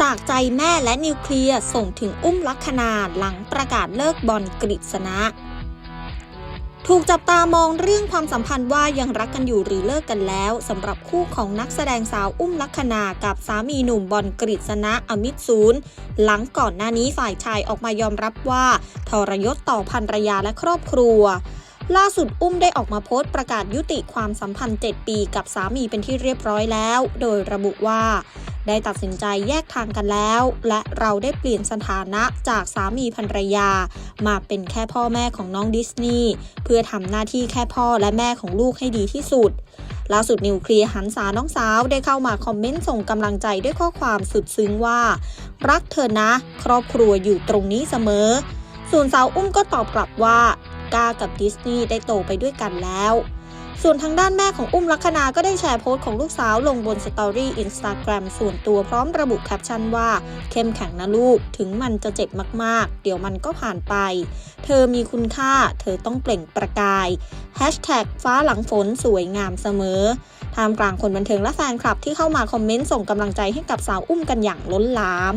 จากใจแม่และนิวเคลียร์ส่งถึงอุ้มลักษณาหลังประกาศเลิกบอลกฤษณะ ถูกจับตามองเรื่องความสัมพันธ์ว่ายังรักกันอยู่หรือเลิกกันแล้วสำหรับคู่ของนักแสดงสาวอุ้มลักษณากับสามีหนุ่มบอลกฤษณะอมิตศูนย์หลังก่อนหน้านี้ฝ่ายชายออกมายอมรับว่าทรยศต่อภรรยาและครอบครัวล่าสุดอุ้มได้ออกมาโพสต์ประกาศยุติความสัมพันธ์ 7 ปีกับสามีเป็นที่เรียบร้อยแล้ว โดยระบุว่า ได้ตัดสินใจแยกทางกันแล้ว และเราได้เปลี่ยนสถานะจากสามีภรรยา มาเป็นแค่พ่อแม่ของน้องดิสนีย์เพื่อทำหน้าที่แค่พ่อและแม่ของลูกให้ดีที่สุดล่าสุดนิวเคลียร์หันษาน้องสาวได้เข้ามาคอมเมนต์ส่งกำลังใจด้วยข้อความสุดซึ้งว่า รักเธอนะ ครอบครัวอยู่ตรงนี้เสมอ ส่วนสาวอุ้มก็ตอบกลับว่าก้ากับดิสนีย์ได้โตไปด้วยกันแล้ว ส่วนทางด้านแม่ของอุ้มลักษณาก็ได้แชร์โพสต์ของลูกสาวลงบนสตอรี่อินสตาแกรมส่วนตัวพร้อมระบุแคปชั่นว่า เข้มแข็งนะลูก ถึงมันจะเจ็บมากๆ เดี๋ยวมันก็ผ่านไป เธอมีคุณค่า เธอต้องเปล่งประกาย Hashtag ฟ้าหลังฝนสวยงามเสมอท่ามกลางคนบันเทิงและแฟนคลับที่เข้ามาคอมเมนต์ส่งกำลังใจให้กับสาวอุ้มกันอย่างล้นหลาม